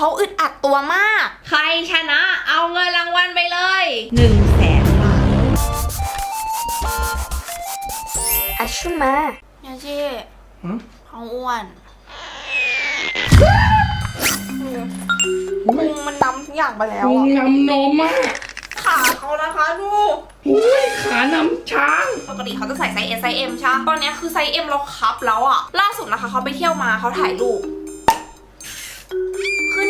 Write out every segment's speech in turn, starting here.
เขาอึดอัดตัวมาก ใครชนะเอาเงินรางวัลไปเลย1นึ่งแสนบาทอัชชุมาเนี่ยจีหืมเขาอ้วนไม่พุงมันดำทุกอย่างไปแล้วพุงอะนำนมมากขาเขานะคะดูอุ้ยขานำช้าง ปกติเขาจะใส่ไซส์ S ไซส์ M ใช่ปะตอนเนี้ยคือไซส์ M เราคับแล้วอะล่าสุดนะคะเขาไปเที่ยวมาเขาถ่ายรูปคือ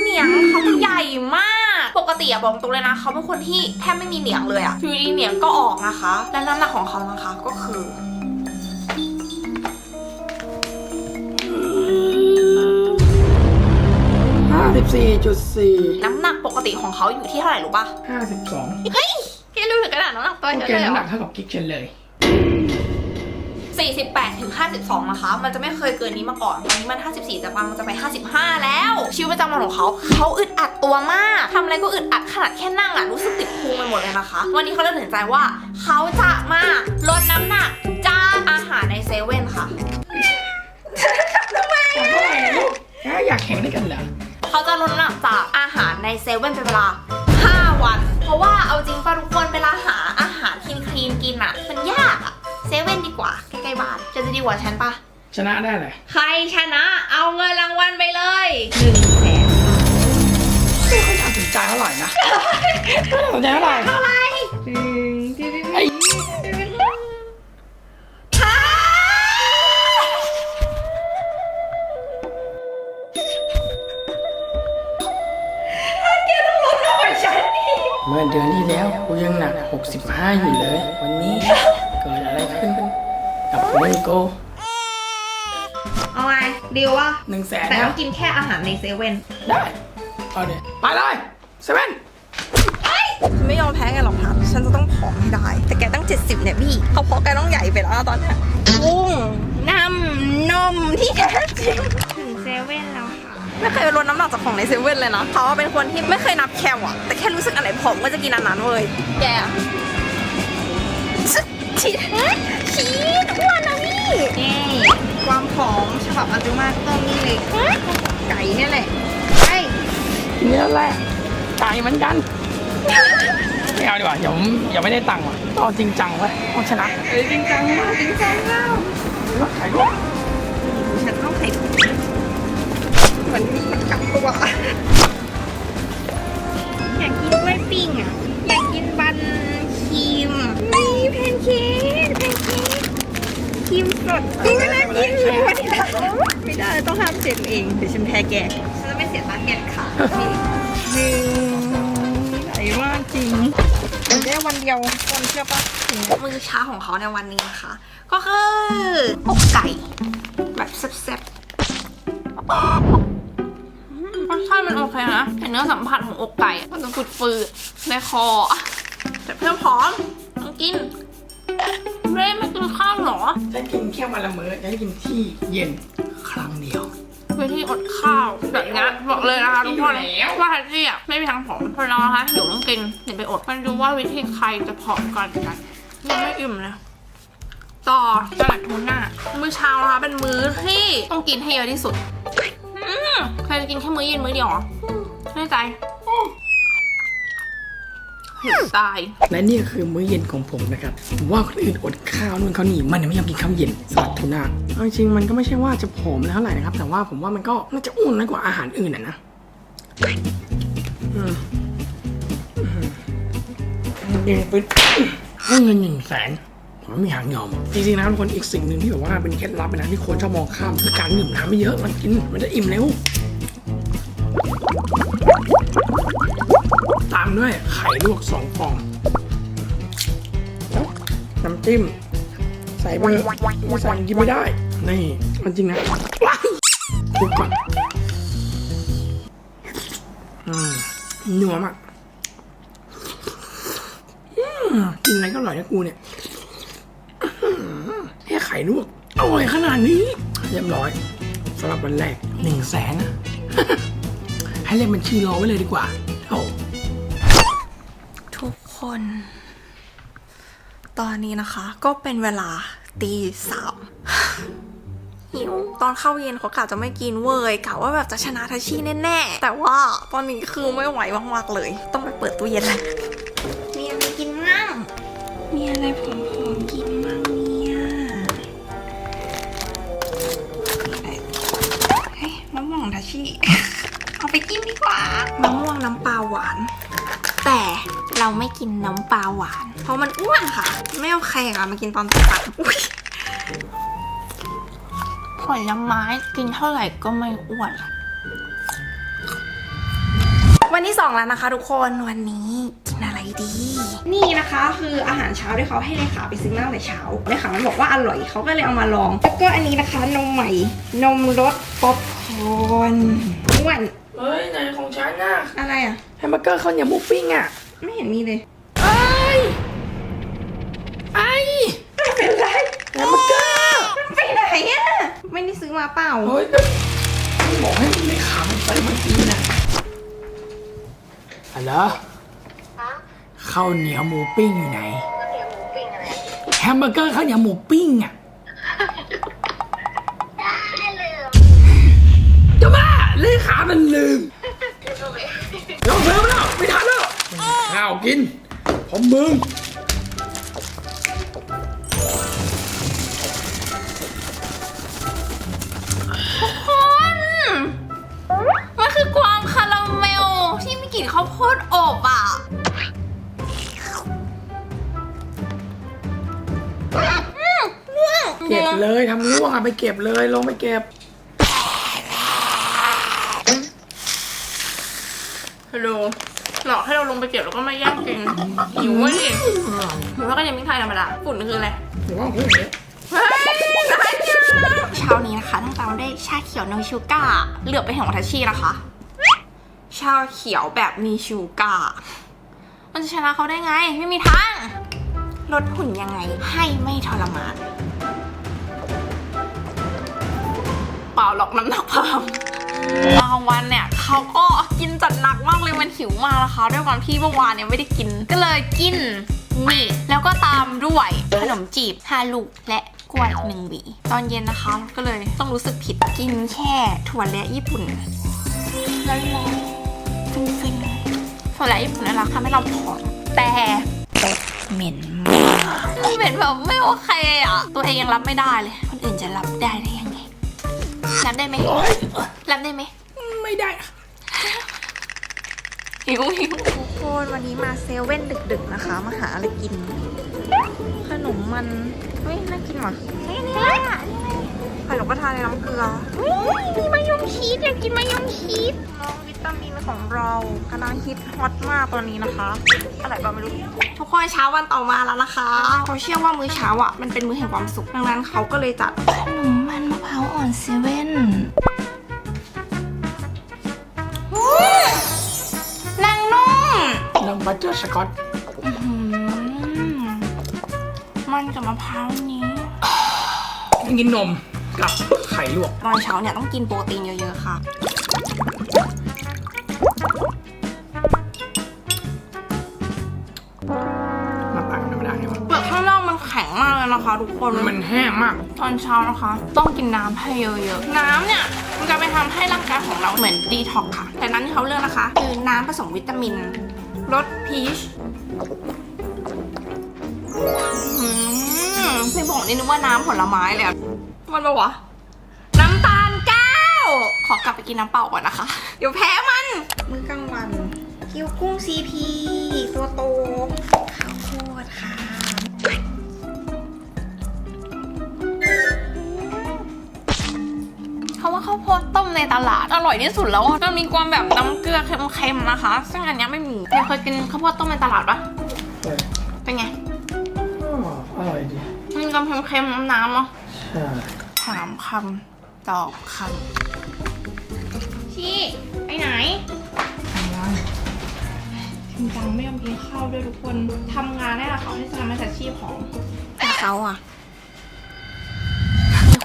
เหนียงเขาใหญ่มาก ปกติอะบอกตรงเลยนะ เขาเป็นคนที่แทบไม่มีเหนียงเลยอะอยู่ดีๆเหนียงก็ออกนะคะ และน้ำหนักของเขานะคะก็คือห้าสิบสี่จุดสี่น้ำหนักปกติของเขาอยู่ที่เท่าไหร่รู้ปะห้าสิบสองพี่รู้ถึงขนาดน้ำหนักตัวโอเยอะเคเลยเหรน้ำหนัอกเท่ากับกิ๊กเชนเลย 48ถึง52นะคะ มันจะไม่เคยเกินนี้มาก่อนตอนนี้มัน 54จะปังมันจะไป 55 แล้ว ชีวิตประจำวันของเขาเขาอึดอัดตัวมากทำอะไรก็อึดอัดขนาดแค่นั่งอะรู้สึกติดพุงไปหมดเลยนะคะ วันนี้เขาเลยตัดสินใจว่าเขาจะมาลดน้ำหนักจากอาหารในเซเว่นค่ะทำไมเท่าไหร่ลูกฮะอยากแข่งด้วยกันเหรอเขาจะลดน้ำหนักจากอาหารในเซเว่นเป็นเวลา 5 วัน เพราะว่าเอาจริงป่ะทุกคนเวลาหาอาหารคลีนคลีนๆกินอะมันยากอะ เซเว่นดีกว่า ใกล้ๆบ้านจะดีกว่าฉันปะชนะได้เลยใครชนะเอาเงินรางวัลไปเลย1นึ่งแสนไม่ค่อยน่าสนใจเท่าไหร่นะไม่น่าสนใจเท่าไหร่เท่าไหร่ไอ้เมื่อเดือนที่แล้วกูยังหนัก 65 อยู่เลย วันนี้ กับกูไม่โกเอาไงดีวะหนึ่งแสนแต่ต้อนะงกินแค่อาหารในเซเว่นได้ เอาเนี่ยไปเลยเซเว่นฉันไม่ยอมแพ้แกหรอกครับฉันจะต้องผอมให้ได้ แต่แกตั้ง 70 เนี่ยพี่เขาเพราะแกต้องใหญ่ไปแล้วนะตอนเนี้ยกุ้งน้ำนมที่แท้จริง ถึงเซเว่นแล้วค่ะ ไม่เคยลดน้ำหนักจากของในเซเว่นเลยนะเขาเป็นคนที่ไม่เคยนับแคลอะแต่แค่รู้สึกอันไหนผอมก็จะกินอันนั้นเว้ยแกชีชีสอ้วน นะพี่เย้ความผอมฉบับอาจุมาก็ต้องนี่เลย ไก่เนี่ยแหละไก่นี่แหละไก่เหมือนกันไม่เอาดีกว่าเดี๋ยวอย่าไม่ได้ตังค์ว่ะต้องเอาจริงจังไว้ต้องชนะเอ้ยจริงจังมากจริงจังมากไข่ด้วยฉันต้องใส่ถุงเหมือนมันกลับตัวอยากกินกล้วยปิ้งอะอยากกินบันครีมนี่แพนเค้กแพนเค้ก ครีมสดนี่ไม่น่ากินเลยไม่ได้ไม่ได้ต้องห้ามเสร็จเองเดี๋ยวฉันแพ้แกฉันจะไม่เสียตังค์แกค่ะนี่นี่ไหนมากจริงแค่วันเดียววันเชื่อปะมือช้าของเขาในวันนี้นะคะ ก็คืออกไก่ แบบแซ่บๆรสชาติมันโอเคนะแต่เนื้อสัมผัสของอกไก่ มันจะฝืดๆในคอ แต่เพื่อพร้อมต้องกิน เร่ไม่กินข้าวเหรอจะกินแค่วันละมื้อจะได้กินที่เย็นครั้งเดียว วิธีอดข้าวแบบนี้บอกเลยนะคะทุกคนอยู่แล้วว่าแท็กซี่อะไม่มีทางผอมเพราะเรานะคะเดี๋ยวต้องกินเดี๋ยวไปอดมันดูว่าวิธีใครจะผอมก่อนกันยังไม่อิ่มเลยต่อสลัดทูน่ามื้อเช้านะคะเป็นมื้อที่ต้องกินให้เยอะที่สุดอืมใครจะกินแค่มื้อเย็นมื้อเดียวเหรออืมแน่ใจ หิวตาย และนี่ก็คือมื้อเย็นของผมนะครับผมว่าคนอื่นอดข้าวนู่นข้าวนี่มันยังไม่ยอมกินข้าวเย็นสลัดทูน่าเอาจริงๆมันก็ไม่ใช่ว่าจะผอมแล้วเท่าไหร่นะครับ แต่ว่าผมว่ามันก็น่าจะอ้วนน้อยกว่าอาหารอื่นอะนะอืมอืมกินปึ๊ดให้เงินหนึ่งแสนผมไม่มีทางยอม จริงๆนะทุกคนอีกสิ่งหนึ่งที่แบบว่าเป็นเคล็ดลับนะที่คนชอบมองข้ามคือการดื่มน้ำไม่เยอะมันกินมันจะอิ่มเร็วตามด้วย ไข่ลวกสองฟอง น้ำจิ้ม ใส่ไปไม่ใส่กินไม่ได้ นี่ มันจริงนะว้ายคุกก่อนอืมนัวมากกินอะไรก็อร่อยนะกูเนี่ยแค่ไข่ลวกอร่อยขนาดนี้ เรียบร้อยสำหรับวันแรกหนึ่งแสนให้เรียกบัญชีรอไว้เลยดีกว่า คน ตอนนี้นะคะ ก็เป็นเวลาตีสามหิว ตอนเข้าเย็นเขากะจะไม่กินเว้ยกะว่าแบบจะชนะทัชชี่แน่ๆ แต่ว่าตอนนี้คือไม่ไหวมากๆเลย ต้องไปเปิดตู้เย็นแล้วมีอะไรกินมั่งมีอะไรผอมๆกินมั่งเนี่ยเฮ้ยมะม่วงทัชชี่เอาไปกินดีกว่ามะม่วงน้ำปลาหวาน แต่เราไม่กินน้ำปลาหวาน เพราะมันอ้วนค่ะ ไม่โอเคค่ะมากินตอนตัดอุ้ยผลไม้กินเท่าไหร่ก็ไม่อ้วนวันที่สองแล้วนะคะทุกคนวันนี้กินอะไรดี นี่นะคะคืออาหารเช้าที่เขาให้เลขาไปซื้อมาตั้งแต่เช้าเลขามันบอกว่าอร่อยเขาก็เลยเอามาลอง แล้วก็อันนี้นะคะนมใหม่ นมรสป๊อปคอร์นอ้วน เฮ้ยไหนของฉันน่ะอะไรอะ แฮมเบอร์เกอร์ข้าวเหนียวหมูปิ้งอะไม่เห็นมีเลยไอ้ยไอ้ไม่เป็นไรแฮมเบอร์เกอร์มันไปไหนอะไม่ได้ซื้อมาเปล่าเฮ้ยแต่บอกให้ไม่ขำไปเมื่อกี้นะฮัลโหลข้าวเหนียวหมูปิ้งอยู่ไหนแฮมเบอร์เกอร์ข้าวเหนียวหมูปิ้งอะจะ บ้าเลขามันลืมเราเพิ่มแล้วไม่ทันแล้วข้าวกินผมมึงคนมันคือกวางคาราเมลที่มีกลิ่นข้าวโพดอบอะอืมม่วงเก็บเลยทำร่วงอะไปเก็บเลยลงไปเก็บ ฮัลโหลหลอกให้เราลงไปเก็บแล้วก็ไม่แย่งกินหิวเว้ยหรือว่าก็ยังไม่ไทยธรรมดาฝุ่นคืออะไรหรือว่าพูดอย่างนี้เฮ้ยได้ยังเช้านี้นะคะตั้งแต่เราได้ชาเขียวโนชูก้าเหลือบไปเห็นของทัชชี่นะคะ ชาเขียวแบบมีชูก้ามันจะชนะเขาได้ไง ไม่มีทางลดหุ่นยังไง ให้ไม่ทรมาน เปล่าหรอกน้ำหนักเพิ่ม บางวันเนี่ยเขาก็กินจัดหนักมากเลยมันหิวมากนะคะ ด้วยความที่เมื่อวานเนี่ยไม่ได้กิน ก็เลยกินนี่แล้วก็ตามด้วยขนมจีบฮาลูกและกล้วยหนึ่งหวี ตอนเย็นนะคะก็เลยต้องรู้สึกผิดกินแค่ถั่วและญี่ปุ่นร้อนๆฟินๆถั่วและญี่ปุ่นนั่นแหละทำให้เราผอมแต่เป็ดเหม็นมากเหม็นแบบไม่โอเคอะ ตัวเองยังรับไม่ได้เลย คนอื่นจะรับได้ได้ยังไง รับได้ไหมโอ๊ยรับได้ไหมไม่ได้หิวหิวทุกคนวันนี้มาเซเว่นดึกๆนะคะ มาหาอะไรกิน ขนมมัน เฮ้ย น่ากินว่ะนี่นี่ไข่นกกระทาในน้ำเกลือเฮ้ยมีมายองชีสอยากกินมายองชีสน้องวิตามินของเรากำลังฮิตฮอตมากตอนนี้นะคะ อะไรก็ไม่รู้ ทุกคนเช้าวันต่อมาแล้วนะคะเขาเชื่อว่ามื้อเช้าอะมันเป็นมื้อแห่งความสุขดังนั้นเขาก็เลยจัดขนมมันมะพร้าวอ่อนเซเว่น นางนุ่มนมบัตเตอร์สกอตอื้อหือมันกับมะพร้าวนี้ กินนมกับไข่ลวกตอนเช้าเนี่ยต้องกินโปรตีนเยอะๆค่ะ ทุกคนมันแห้งมาก ตอนเช้านะคะ ต้องกินน้ำให้เยอะๆ น้ำเนี่ย มันจะไปทำให้ร่างกายของเราเหมือนดีท็อกค่ะ แต่นั้นที่เขาเลือกนะคะ คือน้ำผสมวิตามินรสพีชอืมไม่บอกนี่นึกว่าน้ำผลไม้เลยอะมันปะวะ น้ำตาลแก้ว ขอกลับไปกินน้ำเปล่าก่อนนะคะ เดี๋ยวแพ้มัน มื้อกลางวัน คิวกุ้งซีพี ตัวโตข้าวโพดค่ะ เขาว่าข้าวโพดต้มในตลาด อร่อยที่สุดแล้วอะมันมีความแบบน้ำเกลือเค็มๆนะคะ ซึ่งอันเนี้ยไม่มีเคยเคยกินข้าวโพดต้มในตลาดปะเออเป็นไงอร่อยดีมีความเค็มๆน้ำๆเนาะใช่ถามคำตอบคำชี่ไปไหนทำงานจริงจังไม่ยอมกินข้าวด้วยทุกคนทำงานได้ละเขาที่จะทำให้อาชีพของแต่เขาอะมี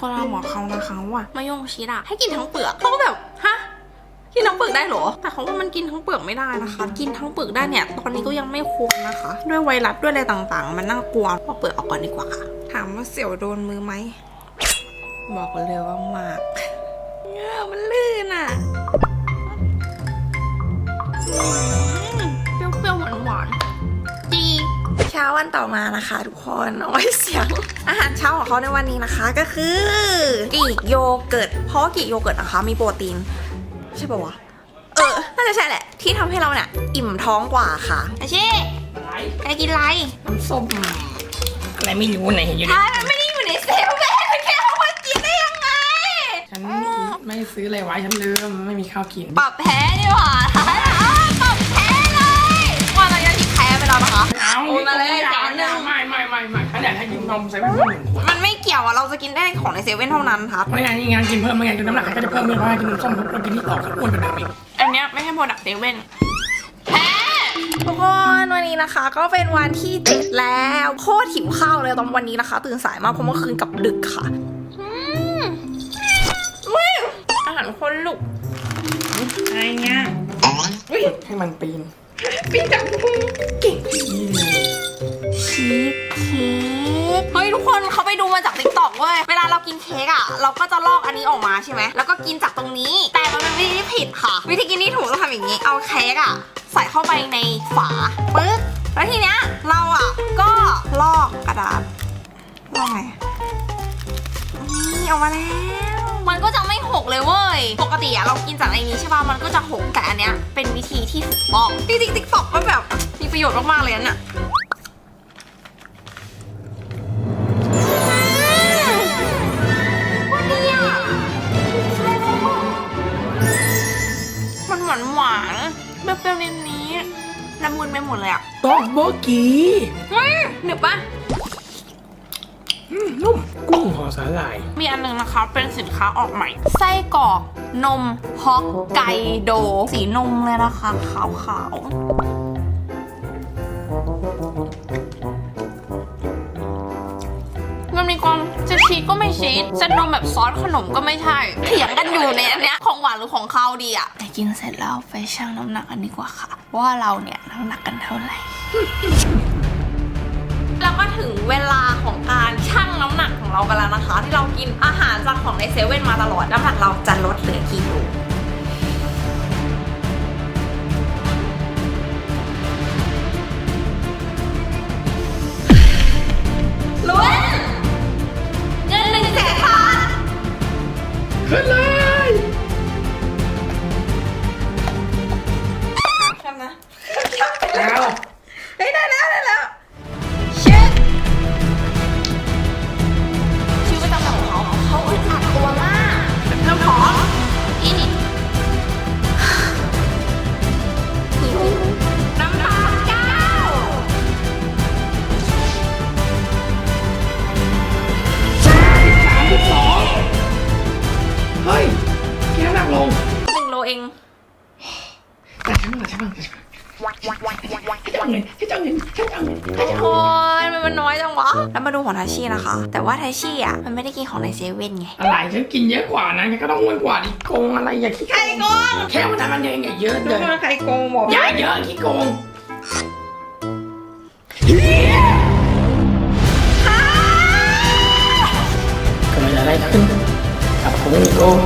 คนเอาบอกเขานะคะว่ามายงชิดอะให้กินทั้งเปลือกเขาก็แบบฮะกินทั้งเปลือกได้เหรอ แต่เขาว่ามันกินทั้งเปลือกไม่ได้นะคะ กินทั้งเปลือกได้เนี่ย ตอนนี้ก็ยังไม่ควรนะคะ ด้วยไวรัสด้วยอะไรต่างๆ มันน่ากลัวเอาเปลือกออกก่อนดีกว่าค่ะ ถามว่าเสี่ยวโดนมือไหม บอกเลยว่ามากเงามันลื่นอะเปรี้ยวๆหวานๆดี เช้าวันต่อมานะคะทุกคนโอ้ยเสียง อาหารเช้าของเขาในวันนี้นะคะก็คือกีกโยเกิร์ตเพราะว่ากีกโยเกิร์ตนะคะมีโปรตีน ใช่ปะวะเออน่าจะใช่แหละ ที่ทำให้เราเนี่ยอิ่มท้องกว่าค่ะอาชีอะไรใครกินอะไรน้ำส้มอะไรไม่รู้ไหนอยู่ดิท้ายมันไม่ได้อยู่ในเซลล์แม่แค่เอามากินได้ยังไง ฉันไม่ซื้ออะไรไว้ฉันลืมไม่มีข้าวกินปรับแพ้ดีกว่าท้ายอะป ยังที่แพ้ไปแล้วนะคะเอาโอนมาเลยแสนหนึ่งไม่ไม่ไม่ไม่ฉันอยากให้กินนมใส่ไว้เพิ่มหนึ่งขวดมันไม่เกี่ยวอะเราจะกินได้ของในเซเว่นเท่านั้นครับไม่งั้นนี่งานกินเพิ่มไม่งั้นน้ำหนักก็จะเพิ่มไม่เพราะว่ากินนมส้มเรากินที่ต่อก็อ้วนกว่าเดิมอีกอันเนี้ยไม่ใช่โปรดักต์เซเว่นแพ้ทุกคนวันนี้นะคะ ก็เป็นวันที่เจ็ดแล้วโคตรหิวข้าวเลยตอนวันนี้นะคะ ตื่นสายมากเพราะเมื่อคืนกลับดึกค่ะอืมอุ๊ยอาหารคนลุกอะไรเงี้ยอุ้ยให้มันปีน ปีนจากพุงเก่งชีสเค้กเฮ้ยทุกคนเขาไปดูมาจากติ๊กต็อกเว้ย เวลาเรากินเค้กอะ เราก็จะลอกอันนี้ออกมาใช่ไหม แล้วก็กินจากตรงนี้ แต่มันเป็นวิธีผิดค่ะ วิธีกินที่ถูกต้องทำอย่างนี้ เอาเค้กอะ ใส่เข้าไปในฝาปึ๊บแล้วทีเนี้ยเราอะก็ลอกกระดาษลอกไงนี่ออกมาแล้ว มันก็จะไม่หกเลยเว้ย ปกติอะเรากินจากในนี้ใช่ป่ะ มันก็จะหกแต่อันเนี้ยเป็นวิธีที่ถูกต้องจริงๆติ๊กต็อกมันแบบมีประโยชน์มากๆเลยอันน่ะมันหวานหวานๆเปรี้ยวๆนิดนี้ละมุนไปหมดเลยอะต๊อกโบกีเฮ้ยหนึบปะอืม นุ่มกุ้งห่อสาหร่าย มีอันหนึงนะคะ เป็นสินค้าออกใหม่ ไส้กรอกนมฮอกไกโด สีนมเลยนะคะ ขาวๆมันมีความจะชีสก็ไม่ชีสจะนมแบบซอสขนมก็ไม่ใช่เถียงกันอยู่ในอันเนี้ยของหวานหรือของคาวดีอะแต่กินเสร็จแล้วไปชั่งน้ำหนักกันดีกว่าค่ะ ว่าเราเนี่ยน้ำหนักกันเท่าไหร่แล้วก็ ถึงเวลาของการชั่งน้ำหนักของเรากันแล้วนะคะ ที่เรากินอาหารจากของในเซเว่นมาตลอดน้ำหนักเราจะลดเหลือกี่โลล้วนเงินหนึ่งแสนบาทขึ้นเลย แต่ฉันบ้างแต่ฉันบ้างแต่ฉันบ้างฉันจะเอาเงินฉันจะเอาเงินฉันจะเอาเงินฉันจะเอาเงินโอ้ยมันมันน้อยจังวะแล้วมาดูของทาชีนะคะแต่ว่าทาชีอะมันไม่ได้กินของในเซเว่นไงอะไรฉันกินเยอะกว่านั้นฉันก็ต้องอ้วนกว่าดิโกงอะไรอย่าขี้โกงแค่มันทำมันเองอย่าเยอะเลยใครโกงบอกอย่าเยอะขี้โกงเกิดอะไรขึ้นกับคุณโกง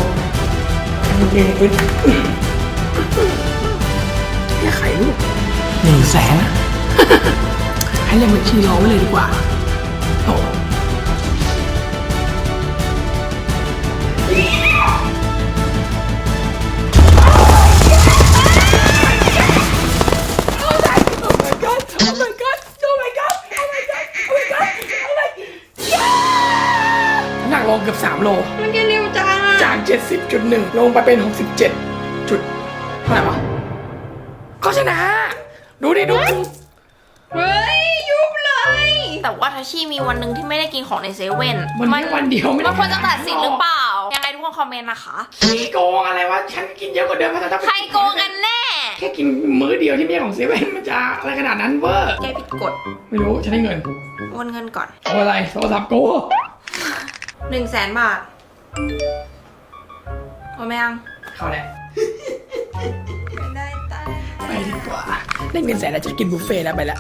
เก่งขึ้นอย่าไข่ลูกหนึ่งแสนให้เรียกบัญชีรอไว้เลยดีกว่าโอ้ Oh my god! Oh my god! Oh my god! Oh my god! Oh my god! Oh my god! Oh my god! น้ำหนักลงเกือบ3โล มันกินเร็วจังจาก 70.1 ลงไปเป็น 67จุดเท่าไหร่วะ ก็ชนะ ดูดิดูเฮ้ย ยุบเลย แต่ว่าทาชีมีวันหนึ่งที่ไม่ได้กินของในเซเว่นมันแค่วันเดียวไม่ได้มันควรจะตัดสินหรือเปล่า ยังไงทุกคนคอมเมนต์นะคะขี้โกงอะไรวะ ฉันกินเยอะกว่าเดิมเพราะฉันใครโกงกันแน่ แค่กินมื้อเดียวที่ไม่ใช่ของเซเว่นมันจะอะไรขนาดนั้นเวอร์แกผิดกฎ ไม่รู้ฉันได้เงินโอนเงินก่อนเอาอะไรโทรศัพท์กูหนึ่งแสนบาทโอนไหมยังเข้าแหละไม่ได้ตาย ไปดีกว่าได้เงินแสนแล้วจะกินบุฟเฟ่ต์แล้วไปละ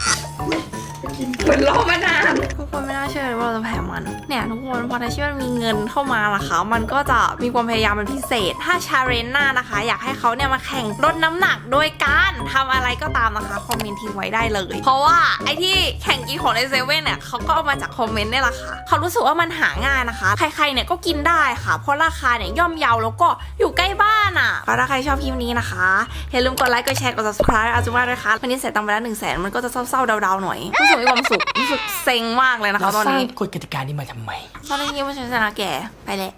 เหมือนรอมานานทุกคนไม่น่าเชื่อเลยว่าเราจะแพ้มัน เนี่ยทุกคนพอในชีวิตมันมีเงินเข้ามานะคะ มันก็จะมีความพยายามเป็นพิเศษ ถ้าชาเรนน้านะคะ อยากให้เขาเนี่ยมาแข่งลดน้ำหนักโดยการทำอะไรก็ตามนะคะคอมเมนต์ทิ้งไว้ได้เลย เพราะว่าไอ้ที่แข่งกินของในเซเว่นเนี่ยเขาก็เอามาจากคอมเมนต์นี่แหละค่ะเขารู้สึกว่ามันหาง่ายนะคะ ใครๆเนี่ยก็กินได้ค่ะ เพราะราคาเนี่ยย่อมเยาแล้วก็อยู่ใกล้บ้านอะถ้าใครชอบคลิปนี้นะคะอย่าลืมกดไลค์กดแชร์กด subscribe อาจุมาด้วยค่ะวันนี้เสร็จตังค์ไปแล้วหนึ่งแสนมันก็จะเศร้าๆดาวๆหน่อยรู้สึกมีความสุขรู้สึกเซ็งมากเลยนะคะเราตอนสร้างนี้กฎกติกานี้มาทำไม ตอนนี้ว่าฉันชนะแกไปแหละ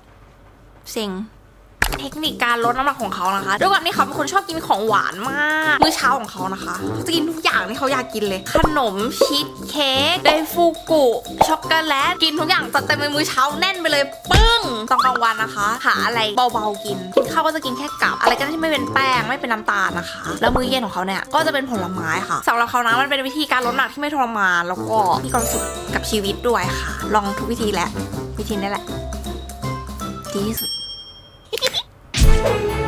เซ็ง เทคนิคการลดน้ำหนักของเขานะคะด้วยความที่เขาเป็นคนชอบกินของหวานมาก มื้อเช้าของเขานะคะเขาจะกินทุกอย่างที่เขาอยากกินเลย ขนมชีสเค้กไดฟูกุช็อกโกแลตกินทุกอย่างจัดเต็มในมื้อเช้าแน่นไปเลยปึ้งตอนกลางวันนะคะ หาอะไรเบาๆกินกินข้าวก็จะกินแค่กับ อะไรก็ได้ที่ไม่เป็นแป้งไม่เป็นน้ำตาลนะคะ แล้วมื้อเย็นของเขาเนี่ยก็จะเป็นผลไม้ค่ะสำหรับเขานะมันเป็นวิธีการลดน้ำหนักที่ไม่ทรมานแล้วก็มีความสุขกับชีวิตด้วยค่ะ ลองทุกวิธีแหล้ววิธีนี้แหละดีที่สุด Bye.